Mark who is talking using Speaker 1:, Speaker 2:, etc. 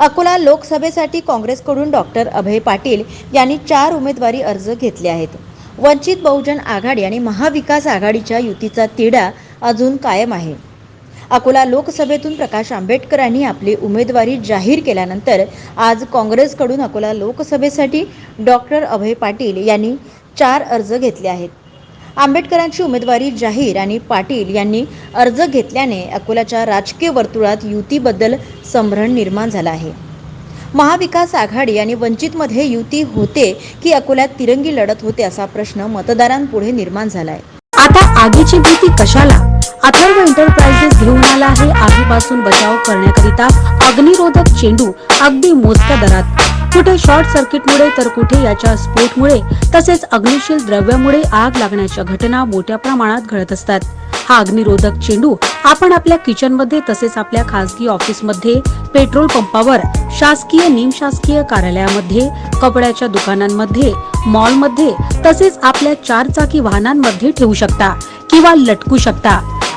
Speaker 1: अकोला लोकसभेसाठी काँग्रेसकडून डॉक्टर अभय पाटील यांनी चार उमेदवारी अर्ज घेतले आहेत. वंचित बहुजन आघाडी आणि महाविकास आघाडीच्या युतीचा तिढा अजून कायम आहे. अकोला लोकसभेतून प्रकाश आंबेडकरांनी आपली उमेदवारी जाहीर केल्यानंतर आज काँग्रेसकडून अकोला लोकसभेसाठी डॉक्टर अभय पाटील यांनी चार अर्ज घेतले आहेत. आंबेडकरांची उमेदवारी जाहीर आणि पाटील यांनी अर्ज घेतल्याने अकोल्याच्या राजकीय वर्तुळात युतीबद्दल संभ्रम निर्माण झाला आहे. महाविकास आघाडी आणि वंचितमध्ये युती होते की अकोल्यात तिरंगी लढत होते असा प्रश्न मतदारांपुढे निर्माण झालाय.
Speaker 2: आता आगीची भीती कशाला? अथर्व एंटरप्राइजेस घेऊन आला आहे. आगीपासून बचाव करण्याकरिता अग्निरोधक चेंडू अगदी मोजक्या दरात. कुठे शॉर्ट सर्किटमुळे तर कुठे याच्या स्फोटमुळे तसेच अग्निशील द्रव्यामुळे आग लागण्याच्या घटना मोठ्या प्रमाणात घडत असतात. हा अग्निरोधक चेंडू आपण आपल्या किचनमध्ये तसेच आपल्या खासगी ऑफिसमध्ये पेट्रोल पंपावर शासकीय निमशासकीय कार्यालयामध्ये कपड्याच्या दुकानांमध्ये मॉलमध्ये तसेच आपल्या चारचाकी वाहनांमध्ये ठेवू शकता किंवा लटकू शकता.